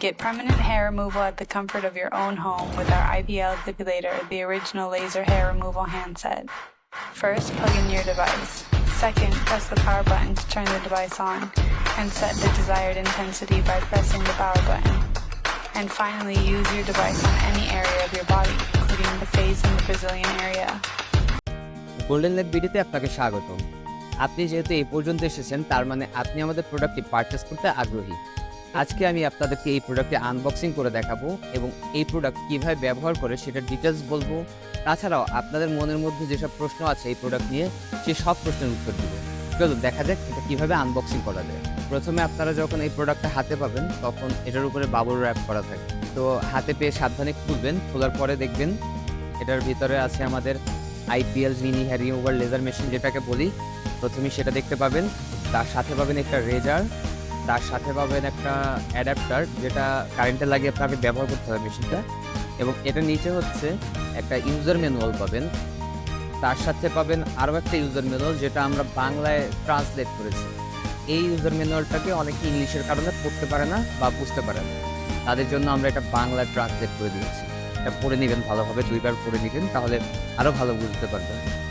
Get permanent hair removal at the comfort of your own home with our IPL depilator, the original laser hair removal handset. First, plug in your device. Second, press the power button to turn the device on and set the desired intensity by pressing the power button. And finally, use your device on any area of your body, including the face and the Brazilian area. Golden lake বিডিতে আপনাকে স্বাগতম আপনি যেহেতু এই পর্যন্ত এসেছেন তার মানে আপনি আমাদের প্রোডাক্টটি পারচেস করতে আগ্রহী আজকে আমি আপনাদেরকে এই প্রোডাক্টে আনবক্সিং করে দেখাবো এবং এই প্রোডাক্ট কীভাবে ব্যবহার করে সেটার ডিটেলস বলব। তাছাড়াও আপনাদের মনের মধ্যে যেসব প্রশ্ন আছে এই প্রোডাক্ট নিয়ে সেই সব প্রশ্নের উত্তর দিব। চলুন দেখা যাক এটা কীভাবে আনবক্সিং করা যায়। প্রথমে আপনারা যখন এই প্রোডাক্টটা হাতে পাবেন, তখন এটার উপরে বাবুল র্যাপ করা থাকে। তো হাতে পেয়ে সাবধানে খুলবেন, খোলার পরে দেখবেন এটার ভিতরে আছে আমাদের IPL mini harry over laser machine যেটাকে বলি। প্রথমে সেটা দেখতে পাবেন, তার সাথে পাবেন একটা রেজার তার সাথে পাবেন একটা অ্যাডাপ্টার যেটা কারেন্টে লাগিয়ে আপনাকে ব্যবহার করতে হবে মেশিনটা। এবং এটা নিচে হচ্ছে একটা ইউজার ম্যানুয়াল পাবেন। তার সাথে পাবেন আরও একটা ইউজার ম্যানুয়াল যেটা আমরা বাংলায় ট্রান্সলেট করেছি। এই ইউজার ম্যানুয়ালটাকে অনেকে ইংলিশের কারণে পড়তে পারে না বা বুঝতে পারে না। তাদের জন্য আমরা এটা বাংলায় ট্রান্সলেট করে দিয়েছি। এটা পড়ে নেবেন ভালোভাবে, দুইবার পড়ে নেবেন, তাহলে আরও ভালো বুঝতে পারবেন।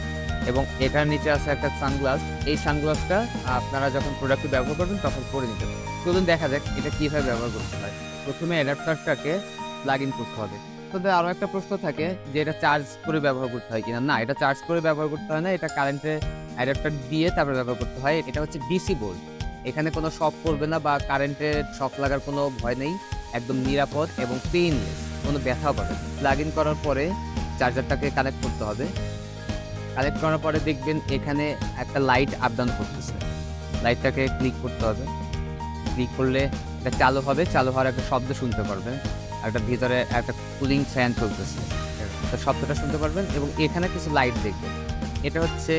এবং এটার নিচে আছে একটা সানগ্লাস এই সানগ্লাসটা আপনারা যখন প্রোডাক্টটি ব্যবহার করবেন, তখন পরে নেবেন চলুন দেখা যাক এটা কীভাবে ব্যবহার করতে হয়। প্রথমে অ্যাডাপ্টারটাকে প্লাগ ইন করতে হবে। তোদের আরও একটা প্রশ্ন থাকে যে এটা চার্জ করে ব্যবহার করতে হয় কিনা? না, এটা চার্জ করে ব্যবহার করতে হয় না, এটা কারেন্টে অ্যাডাপ্টার দিয়ে তারপরে ব্যবহার করতে হয়। এটা হচ্ছে ডিসি বোর্ড এখানে কোনো শক করবে না বা কারেন্টের শক লাগার কোনো ভয় নেই, একদম নিরাপদ এবং পেইনলেস কোনো ব্যথাও পাবে প্লাগ ইন করার পরে চার্জারটাকে কানেক্ট করতে হবে। কানেক্ট করার পরে দেখবেন এখানে একটা লাইট আপ ডাউন করতেছে লাইটটাকে ক্লিক করতে হবে। ক্লিক করলে এটা চালু হবে। চালু হওয়ার একটা শব্দ শুনতে পারবেন। একটা ভিতরে একটা কুলিং ফ্যান চলতেছে। শব্দটা শুনতে পারবেন এবং এখানে কিছু লাইট দেখবেন। এটা হচ্ছে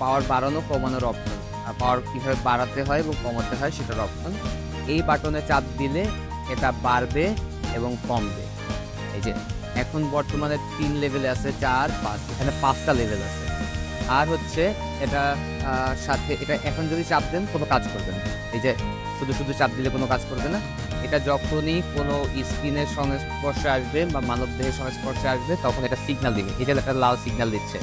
পাওয়ার বাড়ানো, কমানোর অপশন আর পাওয়ার কীভাবে বাড়াতে হয় এবং কমাতে হয় সেটার অপশন এই বাটনে চাপ দিলে এটা বাড়বে এবং কমবে। এই যে এখন বর্তমানে তিন লেভেলে আছে, চার, পাঁচ, এখানে পাঁচটা লেভেল আছে। আর হচ্ছে এটা সাথে এটা এখন যদি চাপ দেন, কোনো কাজ করবে না। এই যে শুধু শুধু চাপ দিলে কোনো কাজ করবে না, এটা যখনই কোনো স্কিনের সংস্পর্শে আসবে বা মানব দেহের সংস্পর্শে আসবে, তখন এটা সিগনাল দিবে। এটা একটা লাল সিগনাল দিচ্ছে।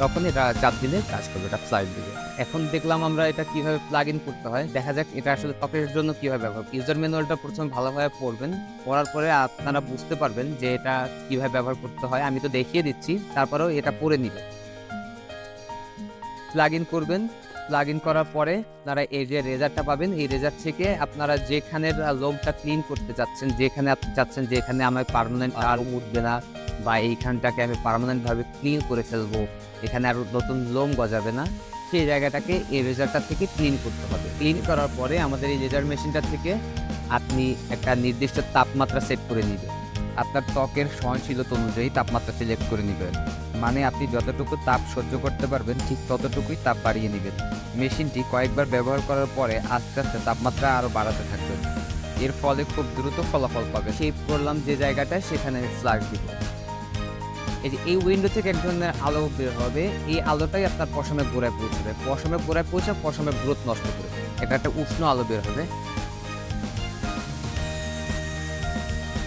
তখন এটা চাপ দিলে কাজ করবে এটা ফ্লাইট দিবে এখন দেখলাম আমরা এটা কীভাবে প্লাগ ইন করতে হয়। দেখা যাক এটা আসলে ত্বকের জন্য কীভাবে ব্যবহার ইউজার ম্যানুয়ালটা প্রথমে ভালোভাবে পড়বেন। পড়ার পরে আপনারা বুঝতে পারবেন যে এটা কীভাবে ব্যবহার করতে হয়। আমি তো দেখিয়ে দিচ্ছি তারপরেও এটা পড়ে নিবে প্লাগ ইন করবেন। প্লাগ ইন করার পরে আপনারা এই যে রেজারটা পাবেন এই রেজার থেকে আপনারা যেখানের লোমটা ক্লিন করতে চাচ্ছেন যেখানে আপনি চাচ্ছেন যেখানে আমার পার্মানেন্ট আর উঠবে না বা এইখানটাকে আমি পার্মানেন্ট ভাবে ক্লিন করে ফেলব, এখানে আর নতুন লোম গজাবে না, সেই জায়গাটাকে এই রেজারটা থেকে ক্লিন করতে হবে। ক্লিন করার পরে আমাদের এই রেজার মেশিনটা থেকে আপনি একটা নির্দিষ্ট তাপমাত্রা সেট করে নেবেন। আপনার ত্বকের সহনশীলতা অনুযায়ী তাপমাত্রা সিলেক্ট করে নেবেন। মানে আপনি যতটুকু তাপ সহ্য করতে পারবেন, ঠিক ততটুকুই তাপ বাড়িয়ে নেবেন। মেশিনটি কয়েকবার ব্যবহার করার পরে আস্তে আস্তে তাপমাত্রা আরও বাড়াতে থাকবে। এর ফলে খুব দ্রুত ফলাফল পাবে। শেপ করলাম যে জায়গাটায়, সেখানে ফ্লাশ দিব। এই যে এই উইন্ডো থেকে এক ধরনের আলো বের হবে, এই আলোটাই আপনার পশমের গোড়ায় পৌঁছবে। পশমের গোড়ায় পৌঁছে পশমের গ্রোথ নষ্ট করবে এটা একটা উষ্ণ আলো বের হবে।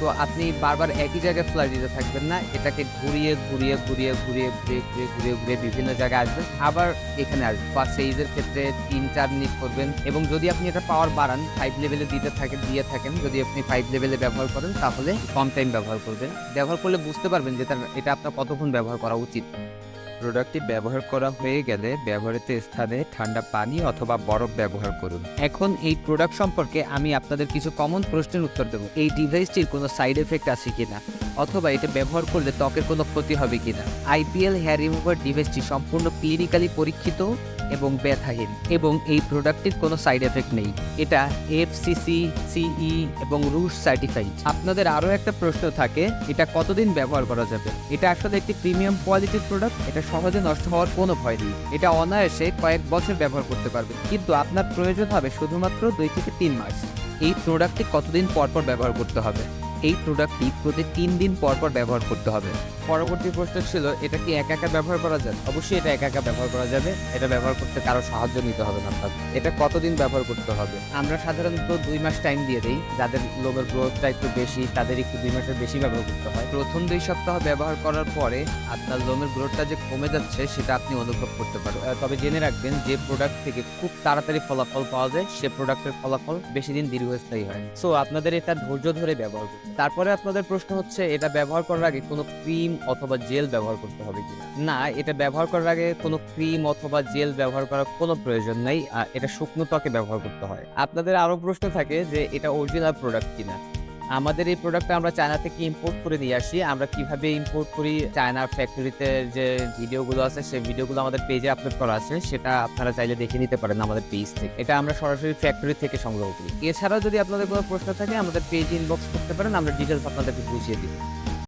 তো আপনি বারবার একই জায়গায় ফ্লাই দিতে থাকবেন না, এটাকে ঘুরিয়ে ঘুরিয়ে ঘুরিয়ে ঘুরিয়ে ঘুরিয়ে ঘুরিয়ে ঘুরিয়ে ঘুরিয়ে বিভিন্ন জায়গায় আসবেন। আবার এখানে আসবেন। বা সেইজের ক্ষেত্রে তিন চার মিনিট করবেন এবং যদি আপনি এটা পাওয়ার বাড়ান ফাইভ লেভেলে দিতে থাকেন, দিয়ে থাকেন, যদি আপনি ফাইভ লেভেলে ব্যবহার করেন, তাহলে কম টাইম ব্যবহার করবেন। ব্যবহার করলে বুঝতে পারবেন যে এটা আপনার কতক্ষণ ব্যবহার করা উচিত। প্রোডাক্টটি ব্যবহার করা হয়ে গেলে ব্যবহৃত স্থানে ঠান্ডা পানি অথবা বরফ ব্যবহার করুন। এখন এই প্রোডাক্ট সম্পর্কে আমি আপনাদের কিছু কমন প্রশ্নের উত্তর দেবো। এই ডিভাইসটির কোনো সাইড এফেক্ট আছে কিনা? অথবা এটা ব্যবহার করলে ত্বকের কোনো ক্ষতি হবে কিনা? আইপিএল হেয়ার রিমুভার ডিভাইসটি সম্পূর্ণ ক্লিনিক্যালি পরীক্ষিত? এবং ব্যথাহীন, এবং এই প্রোডাক্টটির কোনো সাইড এফেক্ট নেই। এটা এফসিসি সিই এবং রুশ সার্টিফাইড আপনাদের আরও একটা প্রশ্ন থাকে, এটা কতদিন ব্যবহার করা যাবে? এটা আসলে একটি প্রিমিয়াম কোয়ালিটির প্রোডাক্ট এটা সহজে নষ্ট হওয়ার কোনো ভয় নেই। এটা অনায়াসে কয়েক বছর ব্যবহার করতে পারবে কিন্তু আপনার প্রয়োজন হবে শুধুমাত্র দুই থেকে তিন মাস। এই প্রোডাক্টটি কতদিন পর পর ব্যবহার করতে হবে? এই প্রোডাক্টটি প্রতি তিন দিন পর পর ব্যবহার করতে হবে। পরবর্তী প্রশ্ন ছিল এটা কি একা একা ব্যবহার করা যায়? অবশ্যই এটা একা একা ব্যবহার করা যাবে। এটা ব্যবহার করতে কারও সাহায্য নিতে হবে না এটা কতদিন ব্যবহার করতে হবে? আমরা সাধারণত দুই মাস টাইম দিয়ে দিই। যাদের লোমের গ্রোথটা একটু বেশি তাদের একটু দুই মাসের বেশি ব্যবহার করতে হয়। প্রথম দুই সপ্তাহ ব্যবহার করার পরে আপনার লোমের গ্রোথটা যে কমে যাচ্ছে সেটা আপনি অনুভব করতে পারবেন আহ, তবে জেনে রাখবেন যে প্রোডাক্ট থেকে খুব তাড়াতাড়ি ফলাফল পাওয়া যায় সে প্রোডাক্টের ফলাফল বেশি দিন দীর্ঘস্থায়ী হয় সো আপনাদের এটা ধৈর্য ধরে ব্যবহার করুন তারপরে আপনাদের প্রশ্ন হচ্ছে, এটা ব্যবহার করার আগে কোনো ক্রিম অথবা জেল ব্যবহার করতে হবে কিনা না? এটা ব্যবহার করার আগে কোনো ক্রিম অথবা জেল ব্যবহার করার কোনো প্রয়োজন নাই, আর এটা শুকনো ত্বকে ব্যবহার করতে হয়। আপনাদের আরও প্রশ্ন থাকে যে, এটা অরিজিনাল প্রোডাক্ট কিনা? আমাদের এই প্রোডাক্টটা আমরা চায়না থেকে ইম্পোর্ট করে নিয়ে আসি, আমরা কীভাবে ইম্পোর্ট করি চায়নার ফ্যাক্টরিতে যে ভিডিওগুলো আছে, সেই ভিডিওগুলো আমাদের পেজে আপলোড করা আছে, সেটা আপনারা চাইলে দেখে নিতে পারেন আমাদের পেজ থেকে। এটা আমরা সরাসরি ফ্যাক্টরি থেকে সংগ্রহ করি। এছাড়াও যদি আপনাদের কোনো প্রশ্ন থাকে, আমাদের পেজ ইনবক্স করতে পারেন, আমরা ডিটেলস আপনাদেরকে বুঝিয়ে দিব